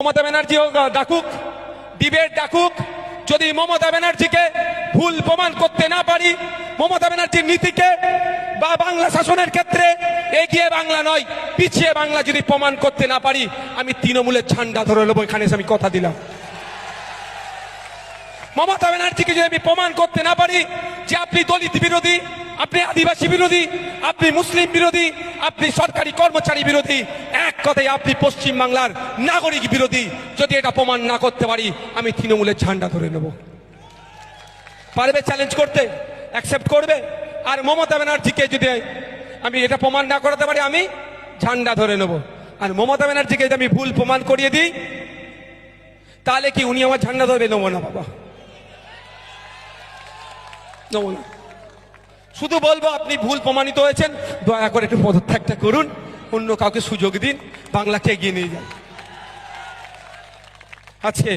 মমতা ব্যানার্জি ডাকুক, ডিবেট ডাকুক, যদি মমতা ব্যানার্জিকে ভুল প্রমাণ করতে না পারি, মমতা ব্যানার্জির নীতিকে বা বাংলা শাসনের ক্ষেত্রে এগিয়ে বাংলা নয়, পিছিয়ে বাংলা যদি প্রমাণ করতে না পারি, আমি তৃণমূলের ঝান্ডা ধরে নেব, এখানে আমি কথা দিলাম। মমতা ব্যানার্জিকে যদি আমি প্রমাণ করতে না পারি, যে আপনি দলিত বিরোধী, আপনি আদিবাসী বিরোধী, আপনি মুসলিম বিরোধী, আপনি সরকারি কর্মচারী বিরোধী কথায় আপনি পশ্চিম বাংলার নাগরিক বিরোধী। যদি এটা প্রমাণ না করতে পারি, আমি তৃণমূলের ঝান্ডা ধরে নেব। পারবে চ্যালেঞ্জ করতে? অ্যাকসেপ্ট করবে? আর মমতা ব্যানার্জিকে যদি আমি এটা প্রমাণ না করাতে পারি, আমি ঝান্ডা ধরে নেব। আর মমতা ব্যানার্জিকে যদি আমি ভুল প্রমাণ করিয়ে দিই, তাহলে কি উনি আমার ঝান্ডা ধরে নেব না বাবা। নেব না। শুধু বলব, আপনি ভুল প্রমাণিত হয়েছেন। দয়া করে একটু পদত্যাগটা করুন। অন্য কাউকে সুযোগ দিন বাংলাকে এগিয়ে নিয়ে যান। আছে